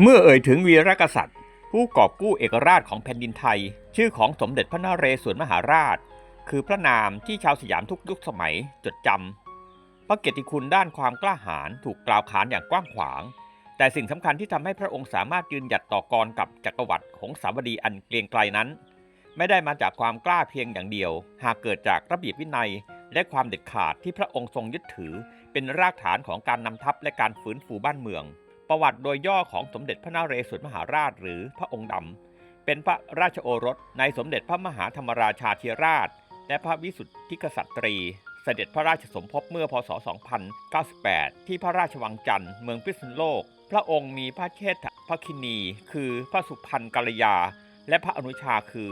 เมื่อเอ่ยถึงวีรกษัตริย์ ผู้กอบกู้เอกราชของแผ่นดินไทย ชื่อของสมเด็จพระนเรศวรมหาราช คือพระนามที่ชาวสยามทุกยุคสมัยจดจำพระเกียรติคุณด้านความกล้าหาญถูกกล่าวขานอย่างกว้างขวาง แต่สิ่งสำคัญที่ทำให้พระองค์สามารถยืนหยัดต่อกรกับจักรวรรดิหงสาวดีอันเกรียงไกรนั้น ไม่ได้มาจากความกล้าเพียงอย่างเดียว หากเกิดจากระเบียบวินัย และความเด็ดขาดที่พระองค์ทรงยึดถือ เป็นรากฐานของการนำทัพและการฟื้นฟูบ้านเมือง ประวัติโดยย่อของสมเด็จพระนเรศวรมหาราชหรือพระองค์ดำ เป็นพระราชโอรสในสมเด็จพระมหาธรรมราชาธิราช และพระวิสุทธิกษัตรี เสด็จพระราชสมภพเมื่อพศ 2098 ที่พระราชวังจันทร์เมืองพิษณุโลก พระองค์มีพระเชษฐพระคินี คือพระสุพรรณกัลยา และพระอนุชาคือ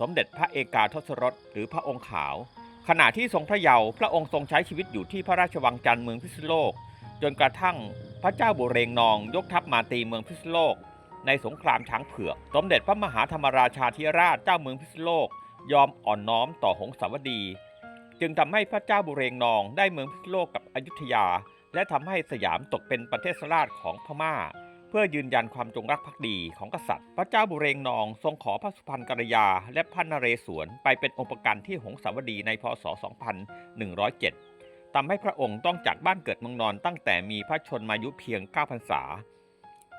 สมเด็จพระเอกาทศรสหรือพระองค์ขาว ขณะที่ทรงพระเยาว์พระองค์ทรงใช้ชีวิตอยู่ที่พระราชวังจันทร์เมืองพิษณุโลกจนกระทั่ง พระเจ้าบุเรงนองยกทัพมาตีเมืองพิษโลก ในสงครามช้างเผือก สมเด็จพระมหาธรรมราชาธิราชเจ้าเมืองพิษโลก ยอมอ่อนน้อมต่อหงสาวดี จึงทำให้พระเจ้าบุเรงนองได้เมืองพิษโลกกับอยุธยา และทำให้สยามตกเป็นประเทศราชของพม่า เพื่อยืนยันความจงรักภักดีของกษัตริย์ พระเจ้าบุเรงนองทรงขอพระสุพรรณกัลยา และพระนเรศวรไปเป็นองค์ประกันที่หงสาวดีในพศ 2107 ทำให้พระองค์ต้องจากบ้านเกิดเมืองนอนตั้งแต่มีพระชนมายุเพียง9พรรษา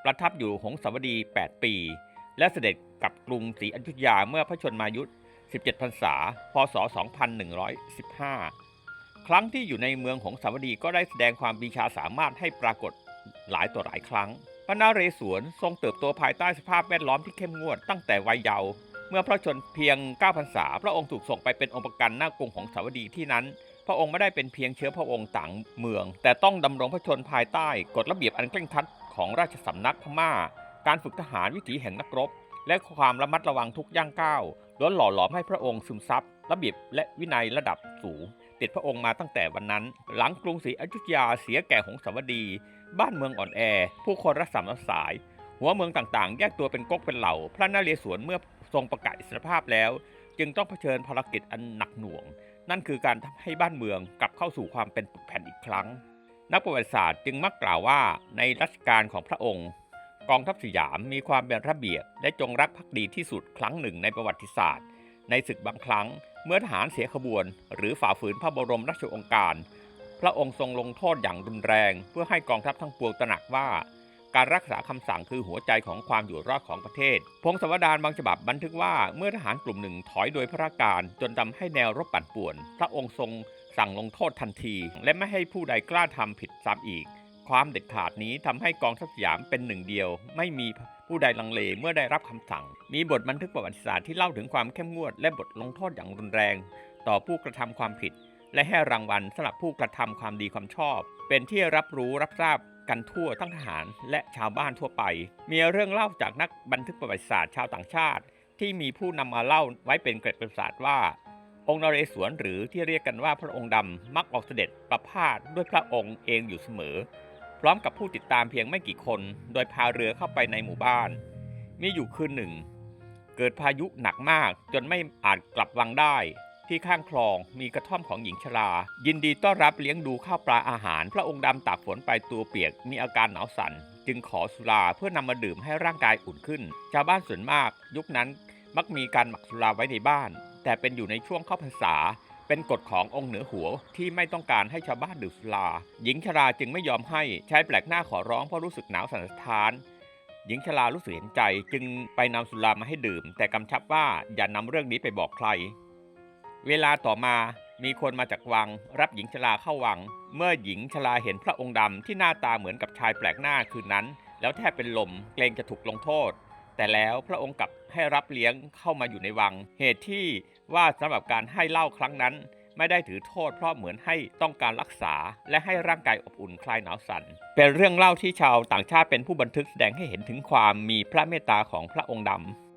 ประทับอยู่หงสาวดี 8 ปี และเสด็จกลับกรุงศรีอยุธยาเมื่อพระชนมายุ 17พรรษา พศ 2115 ครั้งที่อยู่ในเมืองหงสาวดีก็ได้แสดงความปีชาสามารถให้ปรากฏหลายต่อหลายครั้ง พระนเรศวรทรงเติบโตภายใต้สภาพแวดล้อมที่เข้มงวดตั้งแต่วัยเยาว์เมื่อพระชนเพียง9พรรษา พระองค์ถูกส่งไปเป็นองค์ประกันหน้ากรุงของสาวดีที่นั้น ระองค์ไม่ได้เป็นเพียงเชื้อพระองค์ต่างเมือง แต่ต้องดำรงพระชนภายใต้กฎระเบียบอันเคร่งครัดของราชสำนักพม่า การฝึกทหารวิถีแห่งนักรบ และความระมัดระวังทุกย่างก้าวล้วนหล่อหลอมให้พระองค์ซึมซับระเบียบและวินัยระดับสูงติดพระองค์มาตั้งแต่วันนั้น หลังกรุงศรีอยุธยาเสียแก่หงสาวดี บ้านเมืองอ่อนแอ ผู้คนรักสามรักสาย หัวเมืองต่างๆ แยกตัวเป็นก๊กเป็นเหล่า พระนเรศวรเมื่อทรงประกาศอิสรภาพแล้ว จึงต้องเผชิญภารกิจอันหนักหน่วง นั่นคือการทำให้บ้านเมืองกลับเข้าสู่ความเป็นปึกแผ่นอีกครั้ง นักประวัติศาสตร์จึงมักกล่าวว่าในรัชกาลของพระองค์ กองทัพสยามมีความเป็นระเบียบและจงรักภักดีที่สุดครั้งหนึ่งในประวัติศาสตร์ ในศึกบางครั้งเมื่อทหารเสียขบวน หรือฝ่าฝืนพระบรมราชโองการ พระองค์ทรงลงโทษอย่างรุนแรง เพื่อให้กองทัพทั้งปวงตระหนักว่า การรักษาคำสั่งคือหัวใจของความอยู่รอดของประเทศ พงศาวดารบางฉบับบันทึกว่าเมื่อทหารกลุ่มหนึ่งถอยโดยพระาการจนทำให้แนวรบปั่นป่วน พระองค์ทรงสั่งลงโทษทันที และไม่ให้ผู้ใดกล้าทำผิดซ้ำอีก ความเด็ดขาดนี้ทำให้กองทัพสยามเป็นหนึ่งเดียว ไม่มีผู้ใดลังเลเมื่อได้รับคำสั่ง มีบทบันทึกประวัติศาสตร์ที่เล่าถึงความเข้มงวด และบทลงโทษอย่างรุนแรง ต่อผู้กระทำความผิด และให้รางวัลสำหรับผู้กระทำความดีความชอบ เป็นที่รับรู้รับทราบ กันทั่วทั้งทหารและชาวบ้านทั่วไป มีเรื่องเล่าจากนักบันทึกประวัติศาสตร์ชาวต่างชาติ ที่มีผู้นำมาเล่าไว้เป็นเกร็ดประวัติศาสตร์ว่า องค์นเรศวรหรือที่เรียกกันว่าพระองค์ดำมักออกเสด็จประพาสด้วยพระองค์เองอยู่เสมอ พร้อมกับผู้ติดตามเพียงไม่กี่คน โดยพาเรือเข้าไปในหมู่บ้าน มีอยู่คืนหนึ่ง เกิดพายุหนักมากจนไม่อาจกลับวังได้ ที่ข้างคลองมีกระท่อมของหญิงชรา ยินดีต้อนรับเลี้ยงดูข้าวปลาอาหาร พระองค์ดำตากฝนไปตัวเปียกมีอาการหนาวสั่น จึงขอสุราเพื่อนำมาดื่มให้ร่างกายอุ่นขึ้น ชาวบ้านส่วนมาก ยุคนั้นมักมีการหมักสุราไว้ในบ้าน แต่เป็นอยู่ในช่วงเข้าพรรษา เป็นกฎขององค์เหนือหัวที่ไม่ต้องการให้ชาวบ้านดื่มสุรา หญิงชราจึงไม่ยอมให้ชายแปลกหน้าขอร้องเพราะรู้สึกหนาวสั่นสะท้านหญิงชรารู้สึกเห็นใจจึงไปนำสุรามาให้ดื่ม แต่กำชับว่าอย่านำเรื่องนี้ไปบอกใคร เวลาต่อมามีคนมาจากวัง รับหญิงชราเข้าวัง เมื่อหญิงชราเห็นพระองค์ดำที่หน้าตาเหมือนกับชายแปลกหน้าคืนนั้น แล้วแทบเป็นลมเกรงจะถูกลงโทษ แต่แล้วพระองค์กลับให้รับเลี้ยงเข้ามาอยู่ในวัง เหตุที่ว่าสำหรับการให้เหล้าครั้งนั้น ไม่ได้ถือโทษเพราะเหมือนให้ต้องการรักษา และให้ร่างกายอบอุ่นคลายหนาวสั่นเป็นเรื่องเล่าที่ชาวต่างชาติเป็นผู้บันทึกแสดงให้เห็นถึงความมีพระเมตตาของพระองค์ดำ